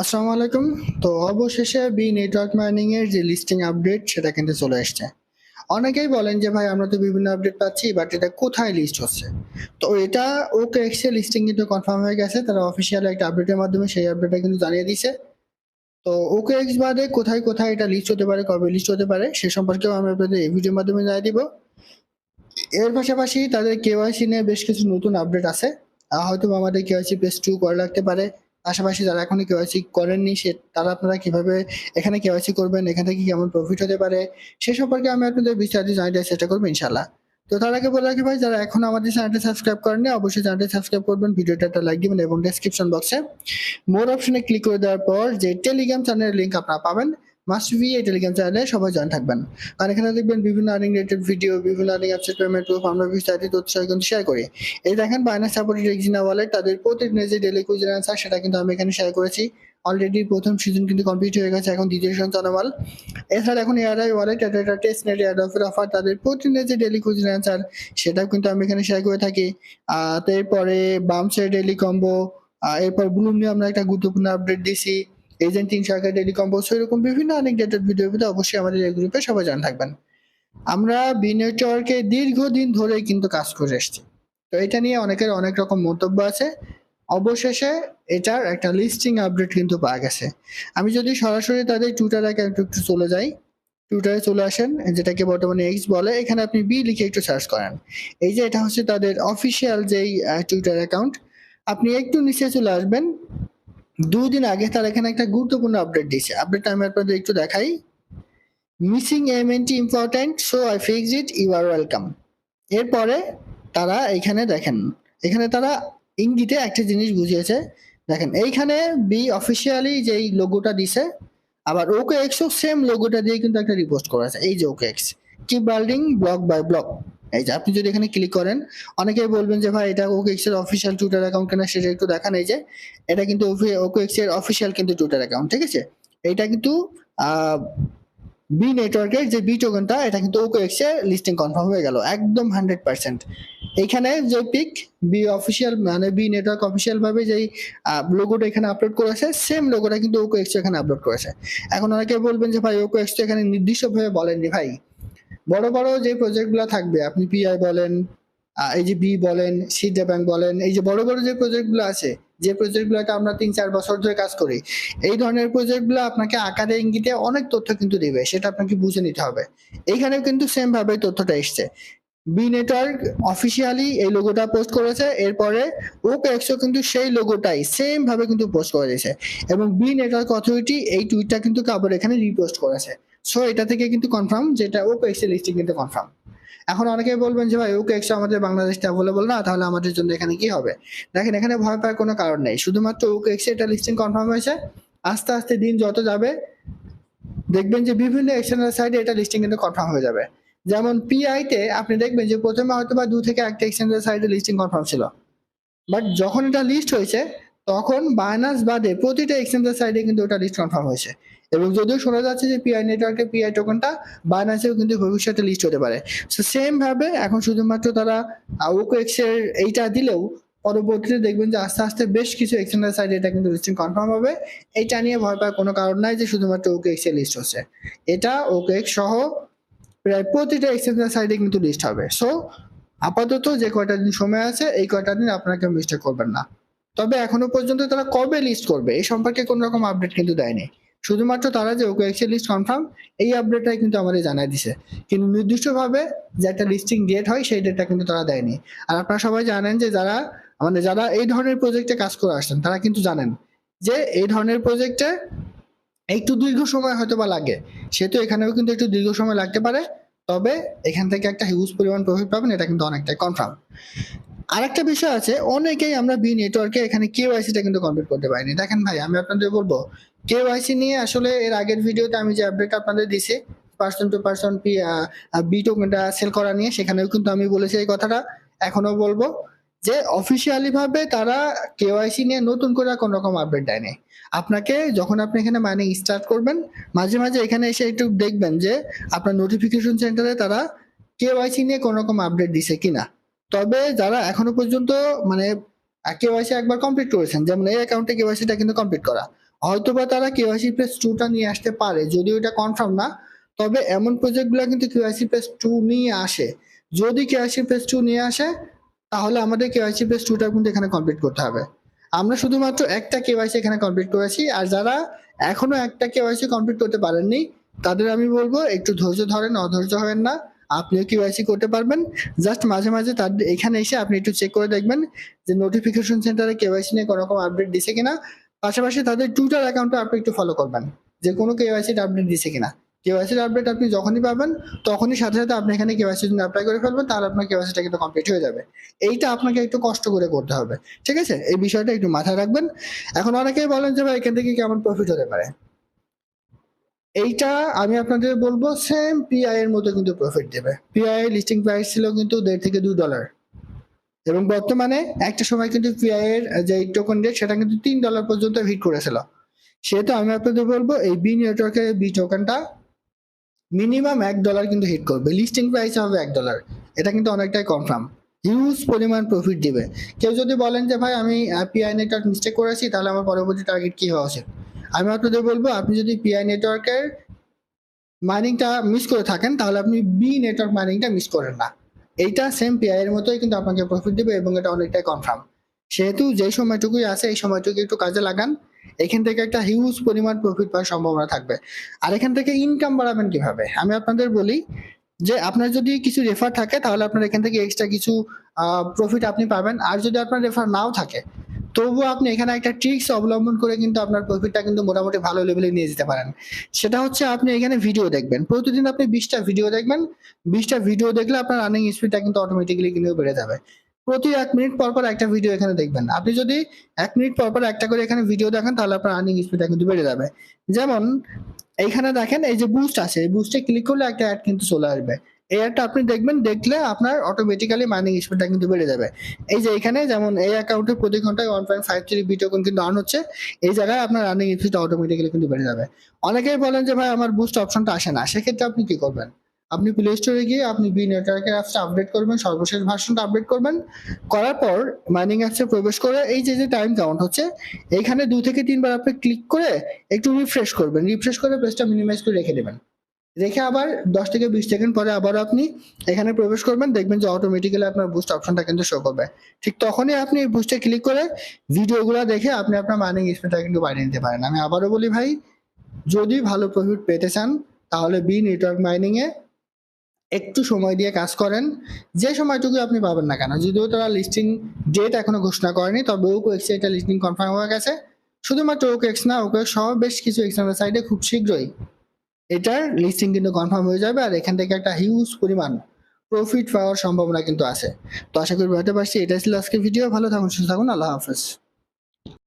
আসসালামু আলাইকুম। তো অবশেষে বি নেটওয়ার্ক মাইনিং এর যে লিস্টিং আপডেট সেটা কিন্তু চলে এসেছে অনেকেই বলেন যে, ভাই, আমরা তো বিভিন্ন আপডেট পাচ্ছি বাট এটা কোথায় লিস্ট হচ্ছে? তো এটা ওকে এক্সে লিস্টিং কিন্তু কনফার্ম হয়ে গেছে। তারা অফিসিয়াল একটা আপডেটের মাধ্যমে সেই আপডেটটা কিন্তু জানিয়ে দিয়েছে। তো ওকে এক্স বাদে কোথায় কোথায় এটা লিস্ট হতে পারে, কবে লিস্ট হতে পারে, সে সম্পর্কেও আমি আপনাদের এই ভিডিওর মাধ্যমে জানিয়ে দিব। এর পাশাপাশি তাদের কেওয়াইসি নিয়ে বেশ কিছু নতুন আপডেট আছে। হয়তো আমাদের কেওয়াইসি পেজ টু করা লাগতে পারে। পাশাপাশি যারা এখনও কেওয়াইসি করেননি, সে তারা আপনারা কীভাবে এখানে কেওয়াইসি করবেন, এখান থেকে কেমন প্রফিট হতে পারে, সে সম্পর্কে আমি আপনাদের বিস্তারিত দেওয়ার চেষ্টা করব ইনশাল্লাহ তো তার আগে বলে রাখি ভাই, যারা এখন আমাদের চ্যানেলটা সাবস্ক্রাইব করেননি, অবশ্যই চ্যানেলটা সাবস্ক্রাইব করবেন, ভিডিওটা একটা লাইক দিবেন এবং ডেসক্রিপশন বক্সে মোর অপশনে ক্লিক করে দেওয়ার পর যে টেলিগ্রাম চ্যানেলের লিঙ্ক আপনারা পাবেন মাস্ট বি এই টেলিগ্রাম চ্যানেলে সবাই জয়েন থাকবেন। আর এখানে দেখবেন বিভিন্ন আর্নিং রিলেটেড ভিডিও বিভিন্ন আর্নিং অ্যাপসের পেমেন্ট প্রুফ আমরা বিস্তারিত তথ্য কিন্তু শেয়ার করি। এই দেখেন বাইনাস সাপোর্টেড এক্সিনা ওয়ালেট তাদের প্রতিদিনের যে ডেলি কুইজের অ্যান্সার সেটা কিন্তু আমি এখানে শেয়ার করেছি। অলরেডি প্রথম সিজন কিন্তু কমপ্লিট হয়ে গেছে এখন দ্বিতীয় সিজন চলমান। এছাড়া এখন A R I testnet air অফের তাদের প্রতিদিনের যে ডেলি কুইজের অ্যান্সার সেটাও কিন্তু আমি এখানে শেয়ার করে থাকি। আহ, তারপরে বামসের ডেলি কম্বো এরপর ব্লুম নিয়ে আমরা একটা গুরুত্বপূর্ণ আপডেট দিছি। এজেন্ট তিন শাখার ডেলি কম্বো এরকম বিভিন্ন অনেক ডেটেড ভিডিও ভিডিও অবশ্যই আমাদের এই গ্রুপে সবাই জানা থাকবেন। আমরা বি নেটওয়ার্কে দীর্ঘদিন ধরে কিন্তু কাজ করে এসেছি। তো এটা নিয়ে অনেকের অনেক রকম মন্তব্য আছে। অবশেষে এটার একটা লিস্টিং আপডেট কিন্তু পাওয়া গেছে। আমি যদি সরাসরি তাদের টুইটার অ্যাকাউন্ট একটু চলে যাই। টুইটারে চলে আসেন, যেটাকে বর্তমানে এক্স বলে, এখানে আপনি বি লিখে একটু সার্চ করেন। এই যে এটা হচ্ছে তাদের অফিসিয়াল যেই টুইটার অ্যাকাউন্ট আপনি একটু নিচে চলে আসবেন। দুই দিন আগে তার এখানে একটা গুরুত্বপূর্ণ আপডেট দিয়েছে। আপডেটটা আমি আপনাদের একটু দেখাই। Missing MNT important so I fix it you are welcome এরপরে তারা এখানে দেখেন, এখানে তারা ইঙ্গিতে একটা জিনিস বুঝিয়েছে। দেখেন, এইখানে বি অফিসিয়ালি যেই লোগোটা দিছে, আবার ওকে এক্সও সেম লোগোটা দিয়ে কিন্তু একটা রিপোস্ট করা করেছে এই যে ওকে এক্স কি বিল্ডিং ব্লক বাই ব্লক এই যে আপনি যদি এখানে ক্লিক করেন, অনেকেই বলবেন যে ভাই এটা ওকে এক্সের অফিসিয়াল টুইটার অ্যাকাউন্ট কিনা সেটা একটু দেখান এই যে, এটা কিন্তু ওকে এক্সের অফিসিয়াল কিন্তু টুইটার অ্যাকাউন্ট ঠিক আছে? এটা কিন্তু বি নেটওয়ার্কের যে বি টোকেনটা এটা কিন্তু ওকে এর লিস্টিং কনফার্ম হয়ে গেল, একদম হান্ড্রেড পার্সেন্ট এইখানে যে পিক বি অফিসিয়াল মানে বি নেটওয়ার্ক অফিসিয়াল ভাবে যেই লোগোটা এখানে আপলোড করেছে সেম লোগোটা কিন্তু ওকে এক্স এখানে আপলোড করেছে। এখন অনেকে বলবেন যে ভাই ওকে এক্স এখানে নির্দিষ্টভাবে বলেননি ভাই। বড় বড় যে প্রজেক্টগুলো থাকবে, আপনি পিআই বলেন এই যে বি বলেন সিডা ব্যাংক বলেন, এই যে বড় বড় যে প্রজেক্টগুলো আছে, যে প্রজেক্টগুলোতে আমরা তিন চার বছর ধরে কাজ করি, এই ধরনের প্রজেক্টগুলো আপনাকে আকারে ইঙ্গিতে অনেক তথ্য কিন্তু দিবে, সেটা আপনাকে বুঝে নিতে হবে। এইখানেও কিন্তু সেম ভাবে তথ্যটা এসছে। বি নেটওয়ার্ক অফিসিয়ালি এই লোগোটা পোস্ট করেছে, এরপরে ওকে এক্সও কিন্তু সেই লোগোটাই সেম ভাবে কিন্তু পোস্ট করে দিয়েছে। এবং বি নেটওয়ার্ক অথরিটি এই টুইটটা কিন্তু আবার এখানে রিপোস্ট করেছে। সো এটা থেকে কিন্তু কনফার্ম যেটা ওকে এক্সের লিস্টিং কিন্তু কনফার্ম এখন অনেকেই বলবেন যে, ভাই ওকে এক্স আমাদের বাংলাদেশে অ্যাভেলেবল না, তাহলে আমাদের জন্য এখানে কি হবে? দেখেন, এখানে ভয় পাওয়ার কোনো কারণ নেই। শুধুমাত্র ওকে এক্স এটা লিস্টিং কনফার্ম হয়েছে। আস্তে আস্তে দিন যত যাবে, দেখবেন যে বিভিন্ন এক্সটার্নাল সাইডে এটা লিস্টিং কিন্তু কনফার্ম হয়ে যাবে। যেমন পিআই তে আপনি দেখবেন যে প্রথমে হয়তো বা দু থেকে একটা এক্সটার্নাল সাইডে লিস্টিং কনফার্ম ছিল। বাট যখন এটা লিস্ট হয়েছে, তখন বাইনাস বাদে প্রতিটা এক্সচেঞ্জের সাইডে কিন্তু ওটা লিস্ট কনফার্ম হয়েছে। এবং যদিও শোনা যাচ্ছে যে পিআই নেটওয়ার্কের পিআই টোকেনটা বাইনাসেও কিন্তু ভবিষ্যতে লিস্ট হতে পারে। সো সেম ভাবে এখন শুধুমাত্র তারা ওকো এক্সের এইটা দিলেও পরবর্তীতে দেখবেন যে আস্তে আস্তে বেশ কিছু এক্সচেঞ্জের সাইডে এটা কিন্তু লিস্টিং কনফার্ম হবে। এটা নিয়ে ভয় পাওয়ার কোনো কারণ নাই যে শুধুমাত্র ওকে এক্স লিস্ট হচ্ছে। এটা ওকে এক্স সহ প্রায় প্রতিটা এক্সচেঞ্জের সাইডে কিন্তু লিস্ট হবে। সো আপাতত যে কয়টা দিন সময় আছে, এই কয়টা দিন আপনাকে মিস্টেক করবেন না। তবে এখনও পর্যন্ত তারা কবে লিস্ট করবে এই সম্পর্কে কোনো রকম আপডেট কিন্তু দেয়নি। শুধুমাত্র তারা যে ওকে এক্সেল লিস্ট কনফার্ম এই আপডেটটাই কিন্তু আমাদের জানাই দিছে। কিন্তু নির্দিষ্টভাবে যে একটা লিস্টিং ডেট হয়, সেই ডেটটা কিন্তু তারা দেয়নি। আর আপনারা সবাই জানেন যে যারা মানে যারা এই ধরনের প্রজেক্টে কাজ করে আসছেন, তারা কিন্তু জানেন যে এই ধরনের প্রজেক্টে একটু দীর্ঘ সময় হয়তো বা লাগে। সেহেতু এখানেও কিন্তু একটু দীর্ঘ সময় লাগতে পারে। তবে এখান থেকে একটা হিউজ পরিমাণ প্রফিট পাবেন, এটা কিন্তু অনেকটাই কনফার্ম আরেকটা বিষয় আছে, অনেকেই আমরা বি নেটওয়ার্কে এখানে কেওয়াইসিটা কিন্তু কমপ্লিট করতে পারিনি। দেখেন ভাই, আমি আপনাদের বলব কেওয়াইসি নিয়ে আসলে এর আগের ভিডিওতে আমি যে আপডেট আপনাদের দিছি person to person P B টোকেনটা সেল করা নিয়ে, সেখানেও কিন্তু আমি বলেছি এই কথাটা। এখনও বলব যে অফিসিয়ালি ভাবে তারা কেওয়াইসি নিয়ে নতুন করে কোন রকম আপডেট দেয়নি। আপনাকে যখন আপনি এখানে মাইনিং স্টার্ট করবেন, মাঝে মাঝে এখানে এসে একটু দেখবেন যে আপনার নোটিফিকেশন সেন্টারে তারা কেওয়াইসি নিয়ে কোন রকম আপডেট দিছে কিনা। তবে যারা এখনও পর্যন্ত মানে কেওয়াইসি একবার কমপ্লিট করেছেন, যেমন এই অ্যাকাউন্টে কেওয়াইসিটা কিন্তু কমপ্লিট করা। হয়তোবা তারা কেওয়াইসি প্লাস টুটা নিয়ে আসতে পারে, যদিও এটা কনফার্ম না, তবে এমন প্রজেক্টগুলো কিন্তু কেওয়াইসি প্লাস টু নিয়ে আসে। যদি কেওয়াইসি প্লাস টু নিয়ে আসে, তাহলে আমাদের কেওয়াইসি প্লাস টুটা কিন্তু এখানে কমপ্লিট করতে হবে। আমরা শুধুমাত্র একটা কেওয়াইসি এখানে কমপ্লিট করেছি, আর যারা এখনও একটা কেওয়াইসি কমপ্লিট করতে পারেননি, তাদের আমি বলব, একটু ধৈর্য ধরেন, অধৈর্য হবেন না, আপনিও কেওয়াইসি করতে পারবেন। জাস্ট মাঝে মাঝে তাদের এখানে এসে আপনি একটু চেক করে দেখবেন যে নোটিফিকেশন সেন্টারে কেওয়াইসি নিয়ে কোনো রকম আপডেট দিছে কিনা। পাশাপাশি তাদের টুইটার অ্যাকাউন্টে আপনি একটু ফলো করবেন। যে কোনো কেওয়াইসির আপডেট দিছে কিনা। কেওয়াইসির আপডেট আপনি যখনই পাবেন, তখনই সাথে সাথে আপনি এখানে কেওয়াইসির জন্য অ্যাপ্লাই করে ফেলবেন, তাহলে আপনার কেওয়াইসিটা কিন্তু কমপ্লিট হয়ে যাবে। এইটা আপনাকে একটু কষ্ট করে করতে হবে, ঠিক আছে? এই বিষয়টা একটু মাথায় রাখবেন। এখন অনেকেই বলেন যে, ভাই, এখান থেকে কেমন প্রফিট হতে পারে? এইটা আমি আপনাদের বলব সেম পিআই এর মতো কিন্তু প্রফিট দেবে। পিআই লিস্টিং প্রাইস ছিল কিন্তু দেড় থেকে দুই ডলার এবং বর্তমানে একটা সময় কিন্তু পিআই এর যে টোকন রেট সেটা কিন্তু তিন ডলার পর্যন্ত হিট করেছিল। সেহেতু আমি আপনাদের বলব, এই বি নেটওয়ার্কের বি টোকেনটা মিনিমাম এক ডলার কিন্তু হিট করবে। লিস্টিং প্রাইস হবে এক ডলার এটা কিন্তু অনেকটাই কনফার্ম হিউজ পরিমাণ প্রফিট দিবে। কেউ যদি বলেন যে, ভাই, আমি পিআই নেটওয়ার্ক মিস্টেক করেছি, তাহলে আমার পরবর্তী টার্গেট কি হওয়া উচিত? আমি আপনাদের বলব, আপনি যদি পিআই নেটওয়ার্কের মাইনিংটা মিস করে থাকেন, তাহলে আপনি বি নেটওয়ার্ক মাইনিংটা মিস করেন না। এইটা সেম পিআই এর মতোই কিন্তু আপনাকে প্রফিট দেবে এবং এটা অনেকটাই কনফার্ম সেহেতু যে সময়টুকুই আছে, এই সময়টুকু একটু কাজে লাগান। এখান থেকে একটা হিউজ পরিমাণ প্রফিট পাওয়ার সম্ভাবনা থাকবে। আর এখান থেকে ইনকাম বাড়াবেন কীভাবে? আমি আপনাদের বলি যে আপনার যদি কিছু রেফার থাকে, তাহলে আপনার এখান থেকে এক্সট্রা কিছু প্রফিট আপনি পাবেন। আর যদি আপনার রেফার নাও থাকে তবুও আপনি এখানে একটা ট্রিক্স অবলম্বন করে কিন্তু আপনার প্রফিটটা কিন্তু মোটামুটি ভালো লেভেলে নিয়ে যেতে পারেন। সেটা হচ্ছে আপনি এখানে ভিডিও দেখবেন। প্রতিদিন আপনি বিশটা ভিডিও দেখবেন। বিশটা ভিডিও দেখলে আপনার রানিং স্পিডটা কিন্তু অটোমেটিক্যালি কিন্তু বেড়ে যাবে। প্রতি এক মিনিট পর পর একটা ভিডিও এখানে দেখবেন। আপনি যদি এক মিনিট পর পর একটা করে এখানে ভিডিও দেখেন, তাহলে আপনার রানিং স্পিডটা কিন্তু বেড়ে যাবে। যেমন, এইখানে দেখেন, এই যে বুস্ট আছে এই বুস্টে ক্লিক করলে একটা অ্যাড কিন্তু চলে আসবে। এই অ্যাডটা আপনি দেখবেন, দেখলে আপনার অটোমেটিক্যালি মাইনিং স্পিডটা কিন্তু বেড়ে যাবে। এই যে এখানে যেমন এই অ্যাকাউন্টে প্রতি ঘন্টায় one point five three B token কিন্তু আর্ন হচ্ছে, এই জায়গায় আপনার রানিং স্পিডটা অটোমেটিক্যালি কিন্তু বেড়ে যাবে। অনেকেই বলেন যে, ভাই, আমার বুস্ট অপশনটা আসে না। সেক্ষেত্রে আপনি কি করবেন? আপনি প্লে স্টোরে গিয়ে আপনি বি নেটওয়ার্কের অ্যাপসটা আপডেট করবেন, সর্বশেষ ভার্সনটা আপডেট করবেন। করার পর মাইনিং অ্যাপসে প্রবেশ করে এই যে যে টাইম কাউন্ট হচ্ছে এইখানে দু থেকে তিনবার আপনি ক্লিক করে একটু রিফ্রেশ করবেন। রিফ্রেশ করে পেজটা মিনিমাইজ করে রেখে দেবেন। রেখে আবার দশ থেকে বিশ সেকেন্ড পরে আবার আপনি এখানে প্রবেশ করবেন, দেখবেন যে অটোমেটিক্যালি আপনার বুস্ট অপশনটা কিন্তু শো করবে। ঠিক তখনই আপনি এই বুস্টে ক্লিক করে ভিডিওগুলো দেখে আপনি আপনার মাইনিং স্পিডটা কিন্তু বাড়িয়ে নিতে পারেন। আমি আবারও বলি ভাই, যদি ভালো প্রফিট পেতে চান, তাহলে বি নেটওয়ার্ক মাইনিংয়ে একটু সময় দিয়ে কাজ করেন। যে সময়টুকু আপনি পাবেন না কেন, যদিও তারা লিস্টিং ডেট এখনও ঘোষণা করেনি, তবে ওকো এক্সে এটা লিস্টিং কনফার্ম হয়ে গেছে। শুধুমাত্র ওকে এক্স না, ওকে সহ বেশ কিছু এক্সটার্নাল সাইডে খুব শীঘ্রই এটার লিস্টিং কিন্তু কনফার্ম হয়ে যাবে আর এখান থেকে একটা হিউজ পরিমাণ প্রফিট পাওয়ার সম্ভাবনা কিন্তু আছে। তো আশা করি বুঝতে পারছি, এটাই ছিল আজকে ভিডিও ভালো থাকুন, সুস্থ থাকুন, আল্লাহ হাফেজ।